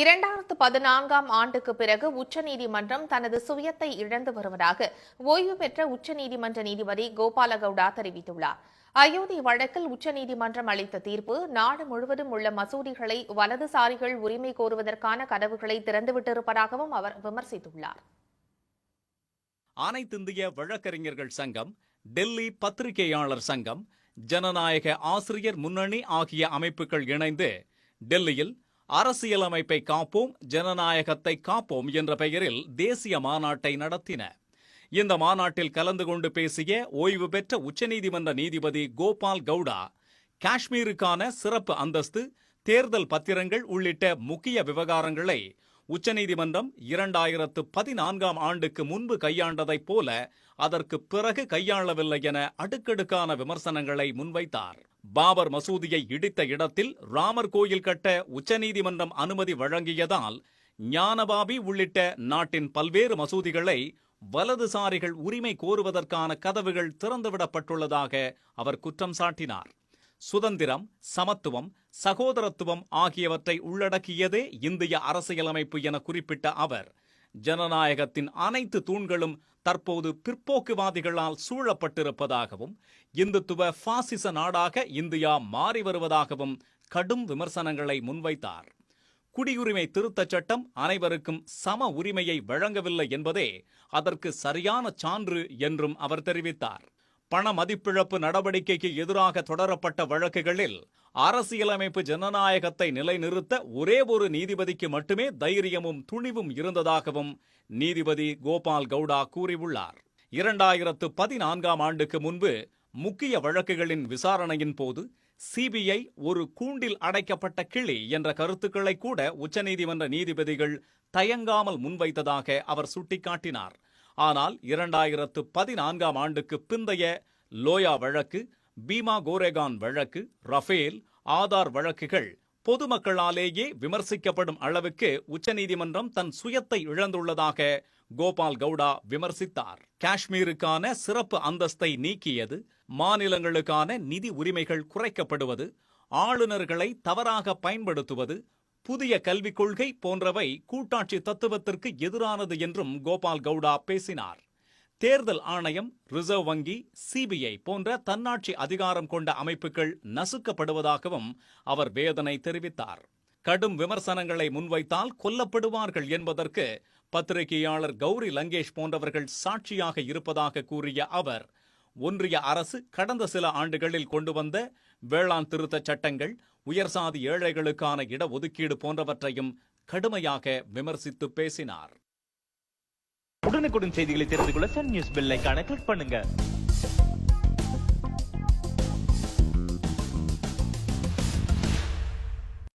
இரண்டாயிரத்து பதினான்காம் ஆண்டுக்கு பிறகு உச்சநீதிமன்றம் தனது சுயத்தை இழந்து வருவதாக ஓய்வு பெற்ற உச்சநீதிமன்ற நீதிபதி கோபாலகவுடா தெரிவித்துள்ளார். அயோத்தி வழக்கில் உச்சநீதிமன்றம் அளித்த தீர்ப்பு நாடு முழுவதும் உள்ள மசூதிகளை வலதுசாரிகள் உரிமை கோருவதற்கான கதவுகளை திறந்துவிட்டிருப்பதாகவும் அவர் விமர்சித்துள்ளார். அனைத்திந்திய வழக்கறிஞர்கள் சங்கம் டெல்லி பத்திரிகையாளர் சங்கம் ஜனநாயக ஆசிரியர் முன்னணி ஆகிய அமைப்புகள் இணைந்து டெல்லியில் அரசியலமைப்பை காப்போம் ஜனநாயகத்தை காப்போம் என்ற பெயரில் தேசிய மாநாட்டை நடத்தின. இந்த மாநாட்டில் கலந்து கொண்டு பேசிய ஓய்வு பெற்ற உச்சநீதிமன்ற நீதிபதி கோபால் கவுடா காஷ்மீருக்கான சிறப்பு அந்தஸ்து தேர்தல் பத்திரங்கள் உள்ளிட்ட முக்கிய விவகாரங்களை உச்சநீதிமன்றம் இரண்டாயிரத்து பதினான்காம் ஆண்டுக்கு முன்பு கையாண்டதைப் போல அதற்கு பிறகு கையாளவில்லை என அடுக்கடுக்கான விமர்சனங்களை முன்வைத்தார். பாபர் மசூதியை இடித்த இடத்தில் ராமர் கோயில் கட்ட உச்சநீதிமன்றம் அனுமதி வழங்கியதால் ஞானபாபி உள்ளிட்ட நாட்டின் பல்வேறு மசூதிகளை வலதுசாரிகள் உரிமை கோருவதற்கான கதவுகள் திறந்துவிடப்பட்டுள்ளதாக அவர் குற்றம் சாட்டினார். சுதந்திரம் சமத்துவம் சகோதரத்துவம் ஆகியவற்றை உள்ளடக்கியதே இந்திய அரசியலமைப்பு என குறிப்பிட்ட அவர் ஜனநாயகத்தின் அனைத்து தூண்களும் தற்போது பிற்போக்குவாதிகளால் சூழப்பட்டிருப்பதாகவும் இந்துத்துவ பாசிச நாடாக இந்தியா மாறி வருவதாகவும் கடும் விமர்சனங்களை முன்வைத்தார். குடியுரிமை திருத்தச் சட்டம் அனைவருக்கும் சம உரிமையை வழங்கவில்லை என்பதே அதற்கு சரியான சான்று என்றும் அவர் தெரிவித்தார். பண மதிப்பிழப்பு நடவடிக்கைக்கு எதிராக தொடரப்பட்ட வழக்குகளில் அரசியலமைப்பு ஜனநாயகத்தை நிலைநிறுத்த ஒரே ஒரு நீதிபதிக்கு மட்டுமே தைரியமும் துணிவும் இருந்ததாகவும் நீதிபதி கோபால் கவுடா கூறியுள்ளார். இரண்டாயிரத்து பதினான்காம் ஆண்டுக்கு முன்பு முக்கிய வழக்குகளின் விசாரணையின் போது சிபிஐ ஒரு கூண்டில் அடைக்கப்பட்ட கிளி என்ற கருத்துக்களை கூட உச்சநீதிமன்ற நீதிபதிகள் தயங்காமல் முன்வைத்ததாக அவர் சுட்டிக்காட்டினார். ஆனால் இரண்டாயிரத்து பதினான்காம் ஆண்டுக்கு பிந்தைய லோயா வழக்கு பீமா கோரேகான் வழக்கு ரஃபேல் ஆதார் வழக்குகள் பொதுமக்களாலேயே விமர்சிக்கப்படும் அளவுக்கு உச்சநீதிமன்றம் தன் சுயத்தை இழந்துள்ளதாக கோபால் கவுடா விமர்சித்தார். காஷ்மீருக்கான சிறப்பு அந்தஸ்தை நீக்கியது மாநிலங்களுக்கான நிதி உரிமைகள் குறைக்கப்படுவது ஆளுநர்களை தவறாக பயன்படுத்துவது புதிய கல்விக் கொள்கை போன்றவை கூட்டாட்சி தத்துவத்திற்கு எதிரானது என்றும் கோபால் கவுடா பேசினார். தேர்தல் ஆணையம் ரிசர்வ் வங்கி சிபிஐ போன்ற தன்னாட்சி அதிகாரம் கொண்ட அமைப்புகள் நசுக்கப்படுவதாகவும் அவர் வேதனை தெரிவித்தார். கடும் விமர்சனங்களை முன்வைத்தால் கொல்லப்படுவார்கள் என்பதற்கு பத்திரிகையாளர் கௌரி லங்கேஷ் போன்றவர்கள் சாட்சியாக இருப்பதாக கூறிய அவர் ஒன்றிய அரசு கடந்த சில ஆண்டுகளில் கொண்டு வந்த வேளாண் திருத்தச் சட்டங்கள் உயர்சாதி ஏழைகளுக்கான இடஒதுக்கீடு போன்றவற்றையும் கடுமையாக விமர்சித்து பேசினார். உடனுக்குடன் செய்திகளை தெரிந்து கொள்ள சன் நியூஸ் பெல் ஐகானை கிளிக் பண்ணுங்க.